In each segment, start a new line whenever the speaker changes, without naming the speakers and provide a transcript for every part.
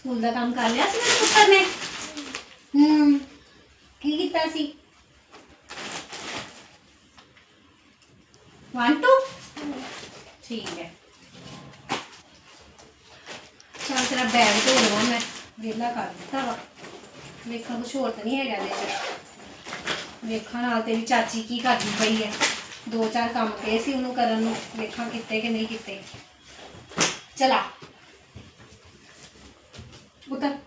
School ਦਾ ਕੰਮ ਕਰ ਲਿਆ ਸੀ ਮੇਰੇ ਪੁੱਤਰ ਨੇ? ਹੂੰ, ਕੀ ਕੀਤਾ ਸੀ? 1 2 ਠੀਕ ਹੈ। ਚਲ ਤੇਰਾ ਬੈਗ ਧੋ ਲਵਾਂ ਮੈਂ, ਵਿਹਲਾ ਕਰ ਦਿੱਤਾ ਵਾ। ਵੇਖਾਂ ਕੁਛ ਹੋਰ ਤਾਂ ਨਹੀਂ ਹੈਗਾ ਇਹਦੇ ਚ। ਵੇਖਾਂ ਨਾਲ ਤੇਰੀ ਚਾਚੀ ਕੀ ਕਰਦੀ ਪਈ ਹੈ। ਦੋ ਚਾਰ ਕੰਮ ਪਏ ਸੀ ਉਹਨੂੰ ਕਰਨ ਨੂੰ, ਵੇਖਾਂ ਕਿਤੇ ਕਿ ਨਹੀਂ ਕਿਤੇ। ਚਲਾ ਉਤਰ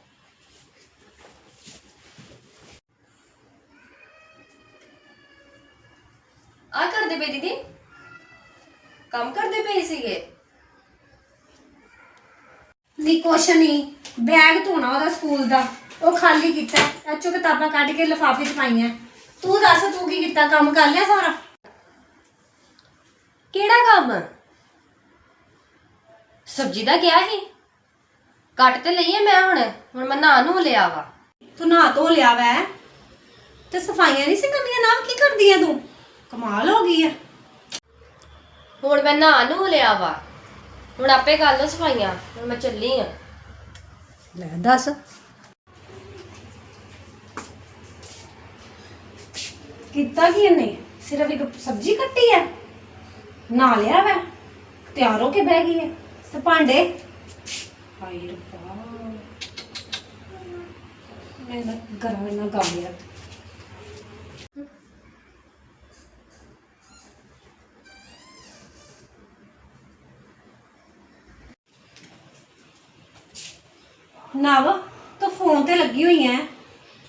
ਆ ਕਰਦੇ ਪਏ ਦੀਦੀ। ਕੰਮ ਕਰਦੇ ਪਏ ਸੀਗੇ।
ਨਹੀਂ, ਕੁਛ ਨਹੀਂ। ਬੈਗ ਧੋਣਾ ਉਹਦਾ ਸਕੂਲ ਦਾ। ਉਹ ਖਾਲੀ ਕੀਤਾ। ਐਚੋ ਕਿਤਾਬਾਂ ਕੱਢ ਕੇ ਲਿਫਾਫੇ 'ਚ ਪਾਈਆਂ। ਤੂੰ ਦੱਸ, ਤੂੰ ਕੀ ਕੀਤਾ? ਕੰਮ ਕਰ ਲਿਆ ਸਾਰਾ?
ਕਿਹੜਾ ਕੰਮ? ਸਬਜ਼ੀ ਦਾ ਕਿਹਾ ਸੀ? ਕੱਟ ਤੇ ਲਈਏ ਮੈਂ ਹੁਣ ਹੁਣ ਮੈਂ ਨਹਾ ਨੂੰ ਲਿਆ ਵਾ।
ਤੂੰ ਨਹਾ ਧੋ ਲਿਆ ਵੈ। ਤੇ ਸਫਾਈਆਂ ਨਹੀਂ ਸੀ ਕਰਨੀਆਂ ਨਾ ਕੀ ਕਰਦੀ ਆ ਤੂੰ? ਕਮਾਲ ਹੋ ਗਈ ਆ।
ਹੁਣ ਮੈਂ ਨਹਾ ਨੂੰ ਲਿਆ ਵਾ। ਹੁਣ ਆਪੇ ਕਰ ਲਓ ਸਫਾਈਆਂ ਹੁਣ ਮੈਂ ਚੱਲੀ ਆ।
ਲੈ ਦੱਸ। ਕੀਤਾ ਕੀ ਇਹਨੇ? ਸਿਰਫ ਇੱਕ ਸਬਜ਼ੀ ਕੱਟੀ ਹੈ ਨਾ ਲਿਆ ਵੈ ਤਿਆਰ ਹੋ ਕੇ ਬਹਿ ਗਈ ਹੈ ਤੇ ਭਾਂਡੇ? ਹਾਏ ਰੱਬਾ। ਮੈਂ ਨਾ ਗਰਮ ਨਾ ਗਾ ਲਿਆ। ਨਵ, ਤੂੰ ਫੋਨ ਤੇ ਲੱਗੀ ਹੋਈ ਐ।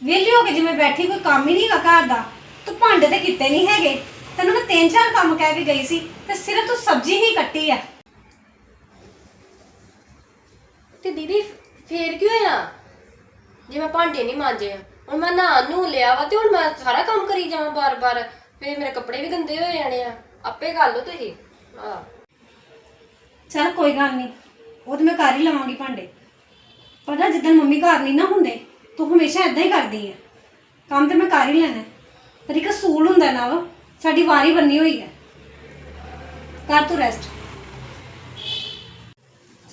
ਵਿਹਲੀ ਹੋ ਕੇ ਜਿਵੇਂ ਬੈਠੀ ਕੋਈ ਕੰਮ ਹੀ ਨਹੀਂਗਾ ਘਰ ਦਾ। ਤੂੰ ਭਾਂਡੇ ਤੇ ਕਿਤੇ ਨਹੀਂ ਹੈਗੇ। ਤੈਨੂੰ ਮੈਂ ਤਿੰਨ ਚਾਰ ਕੰਮ ਕਹਿ ਕੇ ਗਈ ਸੀ ਤੇ ਸਿਰਫ ਤੂੰ ਸਬਜ਼ੀ ਹੀ ਕੱਟੀ ਆ।
ਤੇ ਦੀਦੀ, ਫੇਰ ਕੀ ਹੋਇਆ? ਜੇ ਮੈਂ ਭਾਂਡੇ ਨਹੀਂ ਮਾਂਜੇ, ਹੁਣ ਮੈਂ ਨਹਾ ਨੂੰ ਲਿਆ ਵਾ ਤੇ ਹੁਣ ਮੈਂ ਸਾਰਾ ਕੰਮ ਕਰੀ ਜਾਵਾਂ ਬਾਰ-ਬਾਰ। ਫੇਰ ਮੇਰੇ ਕੱਪੜੇ ਵੀ ਗੰਦੇ ਹੋ ਜਾਣੇ ਆ। ਆਪੇ ਕਰ ਲਓ ਤੁਸੀਂ। ਆ
ਚਲ ਕੋਈ ਗੱਲ ਨਹੀਂ। ਉਹ ਤੇ ਮੈਂ ਕਰ ਹੀ ਲਵਾਂਗੀ ਭਾਂਡੇ। ਪਰ ਨਾ ਜਿੱਦਣ ਮੰਮੀ ਘਰ ਨਹੀਂ ਨਾ ਹੁੰਦੇ, ਤੂੰ ਹਮੇਸ਼ਾ ਇਦਾਂ ਹੀ ਕਰਦੀ ਹੈ ਕੰਮ ਤੇ ਮੈਂ ਕਰ ਹੀ ਲੈਣਾ। ਪਰ ਇੱਕ ਸੂਲ ਹੁੰਦਾ ਨਾ ਵਾ, ਸਾਡੀ ਵਾਰੀ ਬੰਨੀ ਹੋਈ ਹੈ। ਕਰ ਤੂੰ ਰੈਸਟ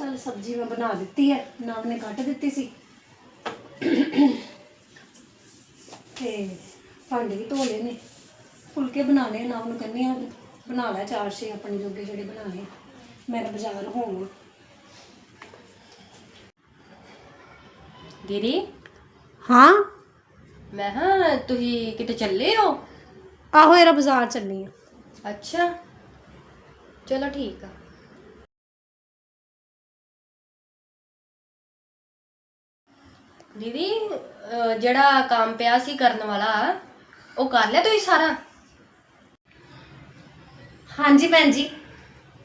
ਚਲ ਸਬਜ਼ੀ ਮੈਂ ਬਣਾ ਦਿੱਤੀ ਹੈ ਨਾਮ ਨੇ ਕੱਟ ਦਿੱਤੀ ਸੀ। ਤੇ ਭਾਂਡੇ ਵੀ ਧੋ ਲਏ ਨੇ। ਫੁਲਕੇ ਬਣਾ ਲਏ ਨਾਮ ਨੂੰ ਕਹਿੰਦੀ ਆ ਬਣਾ ਲੈ ਚਾਰ ਛੇ ਆਪਣੇ ਜੋਗੇ ਜਿਹੜੇ ਬਣਾਣੇ ਮੈਂ ਤਾਂ ਬਾਜ਼ਾਰ ਹੋਵਾਂ
ਦੀਦੀ?
ਹਾਂ?
ਮੈਂ ਹਾਂ ਤੁਸੀਂ ਕਿਤੇ ਚੱਲੇ ਹੋ?
ਆਹੋ ਇਹਰਾ ਬਾਜ਼ਾਰ ਚੱਲੀ ਆ।
ਅੱਛਾ। ਚਲੋ ਠੀਕ ਆ। ਦੀਦੀ ਅਹ ਜਿਹੜਾ ਕੰਮ ਪਿਆ ਸੀ ਕਰਨ ਵਾਲਾ ਉਹ ਕਰ ਲਿਆ ਤੁਸੀਂ ਸਾਰਾ?
ਹਾਂਜੀ ਭੈਣ ਜੀ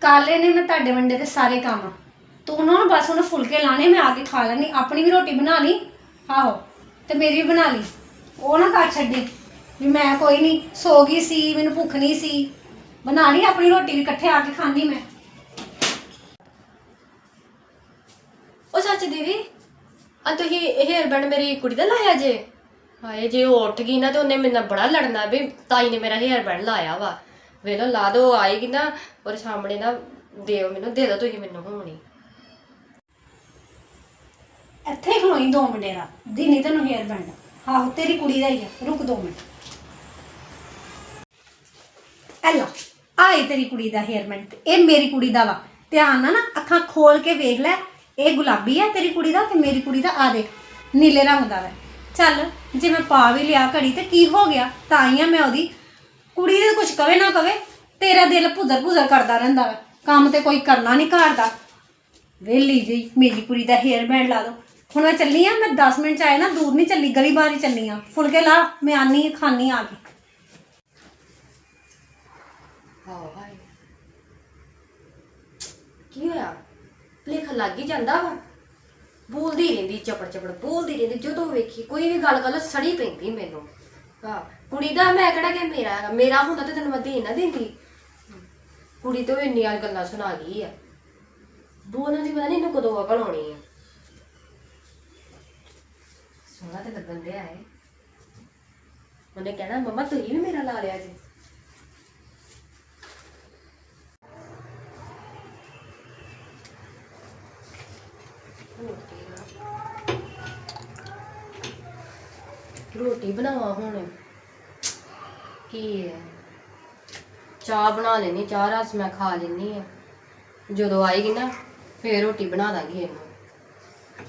ਕਾਲੇ ਨੇ ਮੈਂ ਤੁਹਾਡੇ ਵੰਡੇ ਤੇ ਸਾਰੇ ਕੰਮ। ਤੂੰ ਨਾ ਬਸ ਉਹਨੂੰ ਫੁਲਕੇ ਲਾਣੇ ਮੈਂ ਆ ਕੇ ਖਾ ਲੈਣੀ ਆਪਣੀ ਵੀ ਰੋਟੀ ਬਣਾ ਲਈ ਆਹੋ ਤੇ ਮੇਰੀ ਵੀ ਬਣਾ ਲਈ। ਉਹ ਨਾ ਕਰ ਛੱਡੀ ਵੀ ਮੈਂ ਕੋਈ ਨਹੀਂ ਸੋ ਗਈ ਸੀ ਮੈਨੂੰ ਭੁੱਖ ਨਹੀਂ ਸੀ। ਬਣਾ ਲਈ ਆਪਣੀ ਰੋਟੀ ਵੀ ਇਕੱਠੇ ਆ ਕੇ ਖਾਂਦੀ ਮੈਂ।
ਉਹ ਸੱਚ ਦੀਦੀ ਆ ਤੁਸੀਂ ਇਹ ਹੇਅਰ ਮੇਰੀ ਕੁੜੀ ਦਾ ਲਾਇਆ ਜੇ? ਹਾਏ, ਜੇ ਉਹ ਉੱਠ ਗਈ ਨਾ ਤੇ ਉਹਨੇ ਮੇਰੇ ਨਾਲ ਬੜਾ ਲੜਨਾ ਵੀ ਤਾਈ ਨੇ ਮੇਰਾ ਹੇਅਰ ਲਾਇਆ ਵਾ। ਵੇਲੋ ਲਾ ਦੋ, ਆਏਗੀ ਨਾ ਔਰ ਸਾਹਮਣੇ ਨਾ ਦਿਓ ਮੈਨੂੰ, ਦੇ ਦਿਓ ਤੁਸੀਂ ਮੈਨੂੰ ਹੋਣੀ।
ਇੱਥੇ ਖਲੋਈ ਦੋ ਮਿੰਟ ਦਾ ਦਿਨੀ ਤੈਨੂੰ ਹੇਅਰ ਬੈਂਡ ਆਹੋ, ਤੇਰੀ ਕੁੜੀ ਦਾ ਹੀ ਆ, ਰੁਕ ਦੋ ਮਿੰਟ। ਐਲੋ ਆਈ ਤੇਰੀ ਕੁੜੀ ਦਾ ਹੇਅਰ ਬੈਂਡ ਇਹ ਮੇਰੀ ਕੁੜੀ ਦਾ ਵਾ। ਧਿਆਨ ਨਾਲ ਨਾ ਅੱਖਾਂ ਖੋਲ ਕੇ ਵੇਖ ਲੈ ਇਹ ਗੁਲਾਬੀ ਹੈ ਤੇਰੀ ਕੁੜੀ ਦਾ ਤੇ ਮੇਰੀ ਕੁੜੀ ਦਾ, ਆ ਦੇਖ, ਨੀਲੇ ਰੰਗ ਦਾ ਵਾ। ਚੱਲ, ਜੇ ਮੈਂ ਪਾ ਵੀ ਲਿਆ ਘੜੀ ਤੇ ਕੀ ਹੋ ਗਿਆ? ਤਾਂ ਹੀ ਆ ਮੈਂ ਉਹਦੀ ਕੁੜੀ ਦੇ ਕੁਝ ਕਵੇ ਨਾ ਕਵੇ, ਤੇਰਾ ਦਿਲ ਭੁਜਰ ਭੁਜ਼ਰ ਕਰਦਾ ਰਹਿੰਦਾ ਵਾ। ਕੰਮ ਤੇ ਕੋਈ ਕਰਨਾ ਨਹੀਂ ਘਰ ਦਾ। ਵੇਲੀ ਜੀ ਮੇਰੀ ਕੁੜੀ ਦਾ ਹੇਅਰ ਬੈਂਡ ਲਾ ਦੋ। ਹੁਣ ਮੈਂ ਚੱਲੀ ਆ, ਮੈਂ 10 ਮਿੰਟ ਚ ਆਏ ਨਾ, ਦੂਰ ਨਹੀਂ ਚੱਲੀ, ਗਲੀ ਬਾਹਰ ਹੀ ਚੱਲੀ ਆ। ਫੁਲਕੇ ਲਾ, ਮੈਂ ਆਨੀ ਖਾਨੀ ਆ ਕੇ।
ਕੀ ਹੋਇਆ? ਲੇਖ ਲੱਗ ਹੀ ਜਾਂਦਾ ਵਾ। ਬੋਲਦੀ ਰਹਿੰਦੀ, ਚਪੜ ਚਪੜ ਬੋਲਦੀ ਰਹਿੰਦੀ। ਜਦੋਂ ਵੇਖੀ, ਕੋਈ ਵੀ ਗੱਲ ਕਰ ਸੜੀ ਪੈਂਦੀ ਮੈਨੂੰ। ਹਾਂ ਕੁੜੀ ਦਾ ਮੈਂ ਕਿਹੜਾ ਕਿ ਮੇਰਾ ਹੈਗਾ। ਮੇਰਾ ਹੁੰਦਾ ਤੇ ਤੈਨੂੰ ਮੈਂ ਦੇ ਨਾ ਦਿੰਦੀ। ਕੁੜੀ ਤੋਂ ਇੰਨੀਆਂ ਗੱਲਾਂ ਸੁਣਾ ਗਈ ਆ। ਬੋਲਣ ਦੀ ਪਤਾ ਨਹੀਂ ਇਹਨੂੰ ਕਦੋਂ ਅਕਲ ਆਉਣੀ ਆ। ਸੋਹਣਾ ਤੇ ਲੱਗਣ ਡਿਆ ਹੈ ਉਹਨੇ ਕਹਿਣਾ, ਮੰਮਾ, ਤੁਸੀਂ ਵੀ ਮੇਰਾ ਲਾ ਲਿਆ ਜੀ। ਰੋਟੀ ਬਣਾਵਾਂ ਹੁਣ। ਕੀ ਹੈ ਚਾਹ ਬਣਾ ਲੈਣੀ ਚਾਹ ਰਸ ਮੈਂ ਖਾ ਲੈਣੀ ਆ। ਜਦੋਂ ਆਏਗੀ ਨਾ, ਫੇਰ ਰੋਟੀ ਬਣਾ ਦਾਂਗੀ ਇਹਨੂੰ।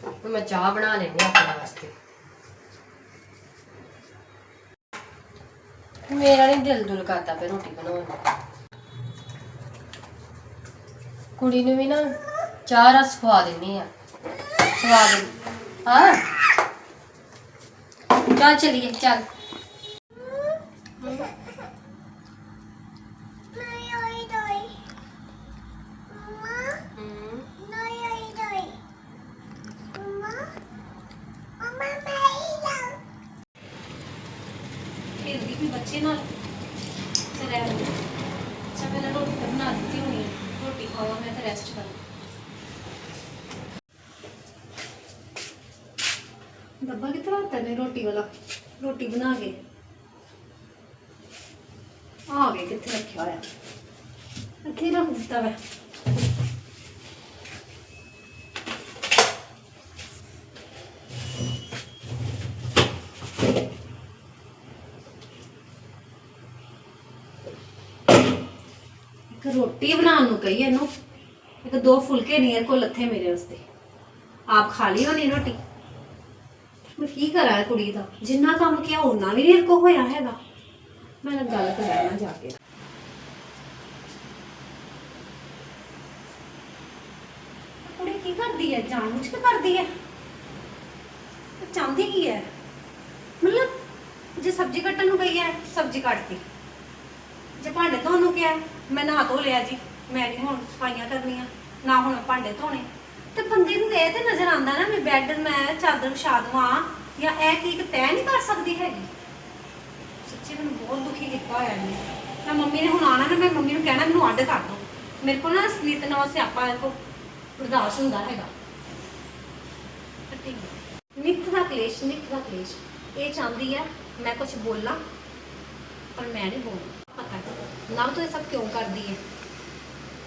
ਹੁਣ ਮੈਂ ਚਾਹ ਬਣਾ ਲੈਣੀ ਆਪਣੇ ਵਾਸਤੇ। ਮੇਰਾ ਨਹੀਂ ਦਿਲ ਦੁਲ ਕਰਦਾ ਪਏ ਰੋਟੀ ਬਣਾਉਣ ਨੂੰ। ਕੁੜੀ ਨੂੰ ਵੀ ਨਾ ਚਾਹ ਰਸ ਖਵਾ ਦਿੰਨੀ ਆ। ਸਵਾਦ ਹਾਂ? ਚੱਲ ਚਲੀਏ ਚੱਲ। ਹਮ,
ਖੇਡਦੀ ਵੀ ਬੱਚੇ ਨਾਲ ਤੇ ਰਹਿ ਅੱਛਾ ਪਹਿਲਾਂ ਰੋਟੀ ਤਾਂ ਬਣਾ ਦਿੱਤੀ ਹੋਣੀ ਹੈ ਰੋਟੀ ਖਾਵਾ ਮੈਂ ਤੇ ਰੈਸਟ ਕਰਾਂ ਡੱਬਾ ਕਿੱਥੇ ਰੱਖਤਾ ਨੇ ਰੋਟੀ ਵਾਲਾ? ਰੋਟੀ ਬਣਾ ਕੇ। ਆ ਗਏ ਕਿੱਥੇ ਰੱਖਿਆ ਹੋਇਆ। ਇੱਥੇ ਰੱਖ ਦਿੱਤਾ ਵਾ ਇੱਕ ਰੋਟੀ ਬਣਾਉਣ ਨੂੰ ਕਹੀ ਇਹਨੂੰ। ਇੱਕ ਦੋ ਫੁਲਕੇ ਨਹੀਂ ਇਹ ਕੋਲ ਲੱਥੇ ਮੇਰੇ ਵਾਸਤੇ। ਆਪ ਖਾ ਲਈ ਹੋਣੀ ਰੋਟੀ? ਮੈਂ ਕੀ ਕਰਾਂ ਇਹ ਕੁੜੀ ਦਾ? ਜਿੰਨਾ ਕੰਮ ਕਿਹਾ ਉਹਨਾਂ ਵੀ ਨਹੀਂ ਕੋ ਹੋਇਆ ਹੈਗਾ। ਮੈਂ ਨਾਲ ਗੱਲ ਕਰਾਂਗਾ ਜਾ ਕੇ। ਕੁੜੀ ਕੀ ਕਰਦੀ ਹੈ? ਜਾਣਬੁੱਝ ਕੇ ਕਰਦੀ ਹੈ? ਇਹ ਚਾਹੁੰਦੀ ਕੀ ਹੈ? ਮਤਲਬ, ਜੇ ਸਬਜ਼ੀ ਕੱਟਣ ਨੂੰ ਗਈ ਹੈ, ਸਬਜ਼ੀ ਕੱਟਦੀ ਜੇ ਭਾਂਡੇ ਧੋਣ ਨੂੰ ਕਿਹਾ, ਮੈਂ ਨਹਾ ਧੋ ਲਿਆ ਜੀ। ਮੈਂ ਨਹੀਂ ਹੁਣ ਸਫਾਈਆਂ ਕਰਨੀਆਂ, ਨਾ ਹੁਣ ਭਾਂਡੇ ਧੋਣੇ। ਤੇ ਬੰਦੇ ਨੂੰ ਇਹ ਤੇ ਨਜ਼ਰ ਆਉਂਦਾ ਨਾ ਮੈਂ ਬੈੱਡ ਮੈਂ ਚਾਦਰ ਵਿਛਾ ਦਵਾਂ ਜਾਂ ਇਹ ਕੀ ਤੈਅ ਨਹੀਂ ਕਰ ਸਕਦੀ ਹੈਗੀ। ਸੱਚੀ ਮੈਨੂੰ ਬਹੁਤ ਦੁਖੀ ਕੀਤਾ ਹੋਇਆ ਜੀ। ਮੈਂ ਮੰਮੀ ਨੇ ਹੁਣ ਆਣਾ ਨਾ, ਮੈਂ ਮੰਮੀ ਨੂੰ ਕਹਿਣਾ, ਮੈਨੂੰ ਅੱਡ ਕਰ ਦਿਓ ਮੇਰੇ ਕੋਲ ਨਾ ਸਲੀਤ ਨਵਾਂ ਸਿਆਪਾ ਕੋ ਬਰਦਾਸ਼ਤ ਹੁੰਦਾ ਹੈਗਾ। ਨਿੱਤ ਦਾ ਕਲੇਸ਼, ਨਿੱਤ ਦਾ ਕਲੇਸ਼। ਇਹ ਚਾਹੁੰਦੀ ਹੈ ਮੈਂ ਕੁਝ ਬੋਲਾਂ, ਪਰ ਮੈਂ ਨਹੀਂ ਬੋਲਣਾ ਪਤਾ ਹੈ। ਨਾ ਤੂੰ ਇਹ ਸਭ ਕਿਉਂ ਕਰਦੀ ਹੈ?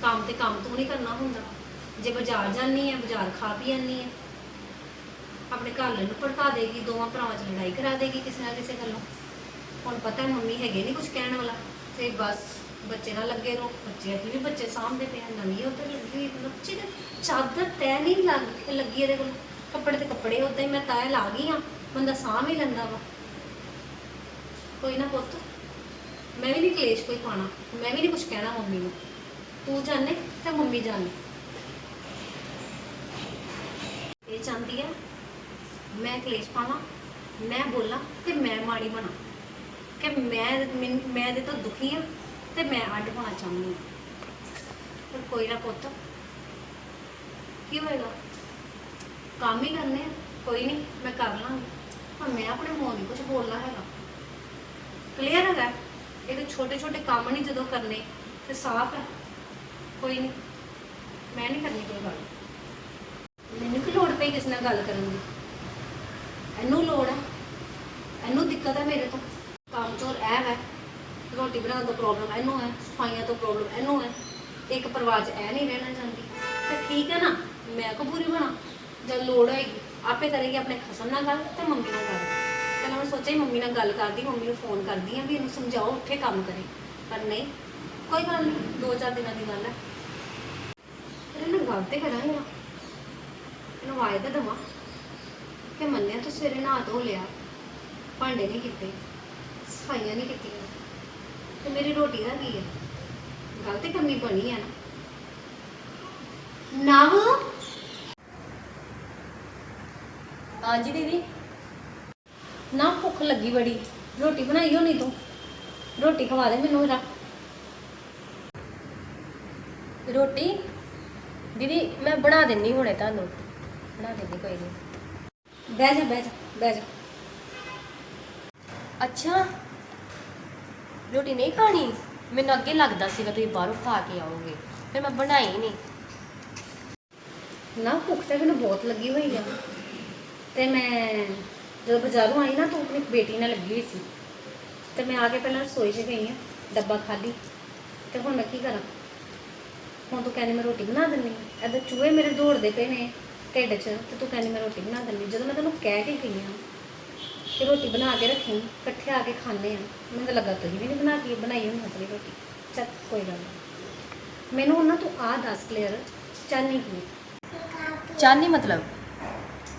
ਕੰਮ ਤੇ ਕੰਮ ਤੂੰ ਨਹੀਂ ਕਰਨਾ ਹੁੰਦਾ। ਜੇ ਬਾਜ਼ਾਰ ਜਾਨੀ ਆ ਬਾਜ਼ਾਰ ਖਾ ਪੀ ਆਨੀ ਹੈ ਆਪਣੇ ਘਰ ਵਾਲੇ ਨੂੰ ਭੜਕਾ ਦੇਗੀ ਦੋਵਾਂ ਭਰਾਵਾਂ 'ਚ ਲੜਾਈ ਕਰਾ ਦੇਗੀ ਕਿਸੇ ਨਾ ਕਿਸੇ ਗੱਲੋਂ। ਹੁਣ ਪਤਾ ਮੰਮੀ ਹੈਗੇ ਨਹੀਂ ਕੁਝ ਕਹਿਣ ਵਾਲਾ ਤੇ ਬਸ ਬੱਚੇ ਨਾਲ ਲੱਗੇ ਰਹੋ ਬੱਚੇ ਅਸੀਂ ਵੀ ਬੱਚੇ ਸਾਹਮਣੇ ਪਏ ਆ, ਨਵੀਂ ਉੱਧਰ ਲੱਗੀ ਹੋਈ ਬੱਚੇ ਦੀ ਚਾਦਰ ਤੈ ਨਹੀਂ ਲੱਗ ਲੱਗੀ ਇਹਦੇ ਕੋਲ। ਕੱਪੜੇ ਤੇ ਕੱਪੜੇ ਉਦਾਂ ਮੈਂ ਤੈ ਲਾ ਗਈ ਆ ਬੰਦਾ ਸਾਂਭ ਵੀ ਲੈਂਦਾ ਵਾ। ਕੋਈ ਨਾ ਪੁੱਤ ਮੈਂ ਵੀ ਨਹੀਂ ਕਲੇਸ਼ ਕੋਈ ਪਾਣਾ ਮੈਂ ਵੀ ਨਹੀਂ ਕੁਝ ਕਹਿਣਾ ਮੰਮੀ ਨੂੰ। ਤੂੰ ਜਾਣੇ ਤੇ ਮੰਮੀ ਜਾਣੇ ਇਹ ਚਾਹੁੰਦੀ ਹੈ ਮੈਂ ਕਲੇਸ਼ ਪਾਵਾਂ, ਮੈਂ ਬੋਲਾਂ ਤੇ ਮੈਂ ਮਾੜੀ ਬਣਾ। ਕਿ ਮੈਂ ਮੈਨ- ਮੈਂ ਇਹਦੇ ਤੋਂ ਦੁਖੀ ਹਾਂ ਤੇ ਮੈਂ ਅੱਡ ਹੋਣਾ ਚਾਹੁੰਦੀ ਹਾਂ ਪਰ ਕੋਈ ਨਾ ਪੁੱਤ, ਕੀ ਹੋਏਗਾ? ਕੰਮ ਹੀ ਕਰਨੇ ਆ, ਕੋਈ ਨਹੀਂ, ਮੈਂ ਕਰ ਲਾਂਗੀ। ਪਰ ਮੈਂ ਆਪਣੇ ਮੂੰਹ ਨਹੀਂ ਕੁਝ ਬੋਲਣਾ ਹੈਗਾ। ਕਲੀਅਰ ਹੈਗਾ? ਇਹ ਛੋਟੇ ਛੋਟੇ ਕੰਮ ਨਹੀਂ ਜਦੋਂ ਕਰਨੇ, ਤੇ ਸਾਫ਼ ਹੈ। ਕੋਈ ਨਹੀਂ, ਮੈਂ ਨਹੀਂ ਕਰਨੀ ਕੋਈ ਗੱਲ। ਮੈਨੂੰ ਕੀ ਲੋੜ ਪਈ ਕਿਸੇ ਨਾਲ ਗੱਲ ਕਰਨ ਦੀ? ਇਹਨੂੰ ਲੋੜ ਹੈ ਇਹਨੂੰ ਦਿੱਕਤ ਹੈ ਮੇਰੇ ਤੋਂ। ਕੰਮ ਚੋਰ ਐ ਹੈ। ਰੋਟੀ ਬਣਾਉਣ ਤੋਂ ਪ੍ਰੋਬਲਮ ਇਹਨੂੰ ਹੈ, ਸਫਾਈਆਂ ਤੋਂ ਪ੍ਰੋਬਲਮ ਇਹਨੂੰ ਹੈ। ਇੱਕ ਪਰਿਵਾਰ 'ਚ ਐ ਨਹੀਂ ਰਹਿਣਾ ਚਾਹੁੰਦੀ। ਤੇ ਠੀਕ ਹੈ ਨਾ, ਮੈਂ ਕੋ ਪੂਰੀ ਬਣਾ। ਜਦ ਲੋੜ ਹੋਏਗੀ, ਆਪੇ ਕਰੇਗੀ ਆਪਣੇ ਖਸਮ ਨਾਲ ਗੱਲ ਤੇ ਮੰਮੀ ਨਾਲ ਗੱਲ। ਪਹਿਲਾਂ ਮੈਂ ਸੋਚਿਆ ਮੰਮੀ ਨਾਲ ਗੱਲ ਕਰਦੀ, ਮੰਮੀ ਨੂੰ ਫੋਨ ਕਰਦੀ ਆ ਵੀ ਇਹਨੂੰ ਸਮਝਾਓ ਉੱਥੇ ਕੰਮ ਕਰੇ। ਪਰ ਨਹੀਂ, ਕੋਈ ਗੱਲ ਨਹੀਂ, ਦੋ ਚਾਰ ਦਿਨਾਂ ਦੀ ਗੱਲ ਹੈ। ਪਰ ਇਹਨੂੰ ਗੱਲ ਤੇ ਕਰਾਂਗੇ ਨਾ ਆਵਾਜ਼ ਤਾਂ ਦੇਵਾਂ ਕਿ ਮੰਨਿਆ ਤੂੰ ਸਵੇਰੇ ਨਹਾ ਧੋ ਲਿਆ, ਭਾਂਡੇ ਨਹੀਂ ਕੀਤੇ, ਸਫਾਈਆਂ ਨਹੀਂ ਕੀਤੀਆਂ, ਤੇ ਮੇਰੀ ਰੋਟੀ ਦਾ ਕੀ ਹੈ ਗੱਲ ਕਰਨੀ ਬਣੀ ਹੈ ਨਾ। ਨਵ!
ਹਾਂਜੀ ਦੀਦੀ।
ਨਾ ਭੁੱਖ ਲੱਗੀ ਬੜੀ। ਰੋਟੀ ਬਣਾਈ ਹੋਣੀ ਤੂੰ? ਰੋਟੀ ਖਵਾ ਦੇ ਮੈਨੂੰ ਜਰਾ।
ਰੋਟੀ? ਦੀਦੀ, ਮੈਂ ਬਣਾ ਦਿੰਨੀ ਹੁਣੇ ਤੁਹਾਨੂੰ। ਬਣਾ ਦਿੰਨੀ ਕੋਈ ਨਹੀਂ
ਬਹਿ ਜਾ ਬਹਿ ਜਾ ਬਹਿ ਜਾ।
ਅੱਛਾ। ਰੋਟੀ ਨਹੀਂ ਖਾਣੀ? ਮੈਨੂੰ ਅੱਗੇ ਲੱਗਦਾ ਸੀਗਾ ਤੁਸੀਂ ਬਾਹਰੋਂ ਖਾ ਕੇ ਆਓਗੇ। ਫਿਰ ਮੈਂ ਬਣਾਈ ਨਹੀਂ
ਨਾ ਭੁੱਖ ਤਾਂ ਮੈਨੂੰ ਬਹੁਤ ਲੱਗੀ ਹੋਈ ਆ। ਤੇ ਮੈਂ ਜਦੋਂ ਬਾਜ਼ਾਰੋਂ ਆਈ ਨਾ ਤੂੰ ਆਪਣੀ ਬੇਟੀ ਨਾਲ ਲੱਗੀ ਹੋਈ ਸੀ। ਤੇ ਮੈਂ ਆ ਕੇ ਪਹਿਲਾਂ ਰਸੋਈ 'ਚ ਗਈ ਆ ਡੱਬਾ ਖਾਲੀ ਤੇ ਹੁਣ ਮੈਂ ਕੀ ਕਰਾਂ? ਹੁਣ ਤੂੰ ਕਹਿੰਦੀ ਮੈਂ ਰੋਟੀ ਬਣਾ ਦਿੰਨੀ ਆ। ਚੂਹੇ ਮੇਰੇ ਦੌੜਦੇ ਪਏ ਨੇ। ਢਿੱਡ 'ਚ ਤੇ ਤੂੰ ਕਹਿੰਦੀ ਮੈਂ ਰੋਟੀ ਬਣਾ ਦਿੰਨੀ ਜਦੋਂ ਮੈਂ ਤੈਨੂੰ ਕਹਿ ਕੇ ਗਈ ਆ ਕਿ ਰੋਟੀ ਬਣਾ ਕੇ ਰੱਖੀ ਇਕੱਠੇ ਆ ਕੇ ਖਾਣੇ ਆ ਮੈਨੂੰ ਤਾਂ ਲੱਗਾ ਤੁਸੀਂ ਵੀ ਨਹੀਂ ਬਣਾ ਕੇ ਬਣਾਈ ਹੋਣੀ ਆਪਣੀ ਰੋਟੀ। ਚੱਲ ਕੋਈ ਗੱਲ ਨਹੀਂ ਮੈਨੂੰ ਉਹਨਾਂ ਤੂੰ ਆ ਦੱਸ ਕਲੀਅਰ ਚਾਹਨੀ ਕੀ
ਚਾਹਨੀ ਮਤਲਬ?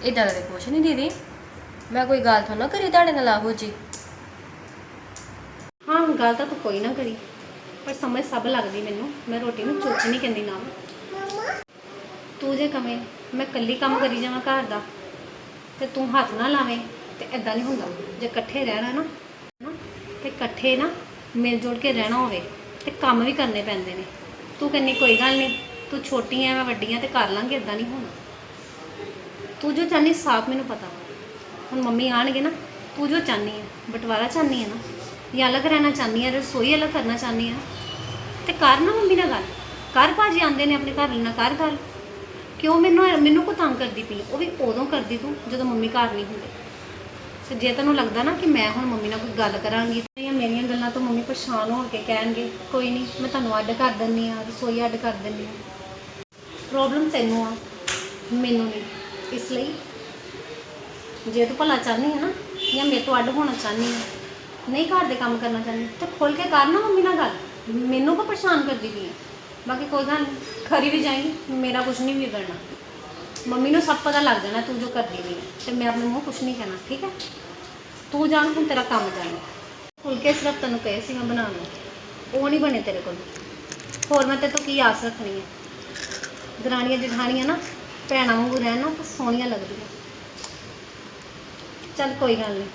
ਇਦਾਂ ਦਾ ਤੇ ਕੁਛ ਨਹੀਂ ਦੀਦੀ। ਮੈਂ ਕੋਈ ਗੱਲ ਤੁਹਾਨੂੰ ਕਰੀ ਤੁਹਾਡੇ ਨਾਲ ਆਹੋ ਜੀ।
ਹਾਂ ਹੁਣ ਗੱਲ ਤਾਂ ਤੂੰ ਕੋਈ ਨਾ ਕਰੀ ਪਰ ਸਮਝ ਸਭ ਲੱਗਦੀ ਮੈਨੂੰ। ਮੈਂ ਰੋਟੀ ਨੂੰ ਚੋਚ ਨਹੀਂ ਕਹਿੰਦੀ ਨਾ। ਤੂੰ ਜੇ ਕਵੇਂ ਮੈਂ ਇਕੱਲੀ ਕੰਮ ਕਰੀ ਜਾਵਾਂ ਘਰ ਦਾ ਤੇ ਤੂੰ ਹੱਥ ਨਾ ਲਾਵੇਂ ਤੇ ਐਦਾਂ ਨਹੀਂ ਹੁੰਦਾ। ਜੇ ਇਕੱਠੇ ਰਹਿਣਾ ਨਾ ਨਾ, ਤੇ ਇਕੱਠੇ ਨਾ ਮਿਲ ਜੁਲ ਕੇ ਰਹਿਣਾ ਹੋਵੇ ਤੇ ਕੰਮ ਵੀ ਕਰਨੇ ਪੈਂਦੇ ਨੇ। ਤੂੰ ਕਹਿੰਦੀ ਕੋਈ ਗੱਲ ਨਹੀਂ ਤੂੰ ਛੋਟੀ ਐ ਮੈਂ ਵੱਡੀ ਐ ਤੇ ਕਰ ਲਾਂਗੇ ਐਦਾਂ ਨਹੀਂ ਹੋਣਾ। ਤੂੰ ਜੋ ਚਾਹਨੀ ਸਾਫ਼ ਮੈਨੂੰ ਪਤਾ ਹੁਣ ਮੰਮੀ ਆਣਗੇ ਨਾ ਤੂੰ ਜੋ ਚਾਹਨੀ ਹੈ ਬਟਵਾਰਾ ਚਾਹਨੀ ਹੈ ਨਾ ਜਾਂ ਅਲੱਗ ਰਹਿਣਾ ਚਾਹਨੀ ਹੈ ਰਸੋਈ ਅਲੱਗ ਕਰਨਾ ਚਾਹਨੀ ਹੈ ਤੇ ਕਰ ਨਾ ਮੰਮੀ ਨਾਲ ਗੱਲ। ਕਰ ਭਾਜੀ ਆਂਦੇ ਨੇ ਆਪਣੇ ਘਰ ਨਾਲ ਕਰ ਗੱਲ। ਕਿਉਂ ਮੈਨੂੰ ਮੈਨੂੰ ਕੋ ਤੰਗ ਕਰਦੀ ਪਈ? ਉਹ ਵੀ ਉਦੋਂ ਕਰਦੀ ਤੂੰ, ਜਦੋਂ ਮੰਮੀ ਘਰ ਨਹੀਂ ਹੁੰਦੇ। ਤੇ ਜੇ ਤੈਨੂੰ ਲੱਗਦਾ ਨਾ ਕਿ ਮੈਂ ਹੁਣ ਮੰਮੀ ਨਾਲ ਕੋਈ ਗੱਲ ਕਰਾਂਗੀ ਜਾਂ ਮੇਰੀਆਂ ਗੱਲਾਂ ਤੋਂ ਮੰਮੀ ਪਰੇਸ਼ਾਨ ਹੋ ਕੇ ਕਹਿਣਗੇ, ਕੋਈ ਨਹੀਂ, ਮੈਂ ਤੁਹਾਨੂੰ ਅੱਡ ਕਰ ਦਿੰਨੀ ਆ ਰਸੋਈ ਅੱਡ ਕਰ ਦਿੰਨੀ ਆ ਪ੍ਰੋਬਲਮ ਤੈਨੂੰ ਆ, ਮੈਨੂੰ ਨਹੀਂ। ਇਸ ਲਈ ਜੇ ਤੂੰ ਭਲਾ ਚਾਹਨੀ ਹੈ ਨਾ, ਜਾਂ ਮੇਰੇ ਤੋਂ ਅੱਡ ਹੋਣਾ ਚਾਹਨੀ ਹੈ ਨਹੀਂ ਘਰ ਦੇ ਕੰਮ ਕਰਨਾ ਚਾਹਨੀ ਤਾਂ ਖੁੱਲ ਕੇ ਕਰ ਨਾ ਮੰਮੀ ਨਾਲ ਗੱਲ। ਮੈਨੂੰ ਕੋ ਪਰੇਸ਼ਾਨ ਕਰਦੀ ਪਈ ਹੈ ਬਾਕੀ ਕੋਈ ਗੱਲ ਨਹੀਂ ਖਰੀ ਵੀ ਜਾਏਗੀ, ਮੇਰਾ ਕੁਝ ਨਹੀਂ ਵਿਗੜਨਾ ਮੰਮੀ ਨੂੰ ਸਭ ਪਤਾ ਲੱਗ ਜਾਣਾ, ਤੂੰ ਜੋ ਕਰਦੀ ਵੀ ਹੈ ਤੇ ਮੈਂ ਆਪਣੇ ਮੂੰਹ ਕੁਝ ਨਹੀਂ ਕਹਿਣਾ, ਠੀਕ ਹੈ? ਤੂੰ ਜਾਣ ਹੁਣ ਤੇਰਾ ਕੰਮ ਜਾਣਾ ਫੁਲਕੇ ਸਿਰਫ ਤੈਨੂੰ ਕਹੇ ਸੀ, ਮੈਂ ਬਣਾਉਣ ਨੂੰ ਉਹ ਨਹੀਂ ਬਣੇ ਤੇਰੇ ਕੋਲ। ਹੋਰ ਮੈਂ ਤੇ ਤੋਂ ਕੀ ਆਸ ਰੱਖਣੀ ਹੈ ਦਰਾਣੀਆਂ, ਜਠਾਣੀਆਂ ਨਾ, ਭੈਣਾਂ ਵਾਂਗੂ ਰਹਿਣ ਤਾਂ ਸੋਹਣੀਆਂ ਲੱਗਦੀਆਂ। ਚੱਲ ਕੋਈ ਗੱਲ ਨਹੀਂ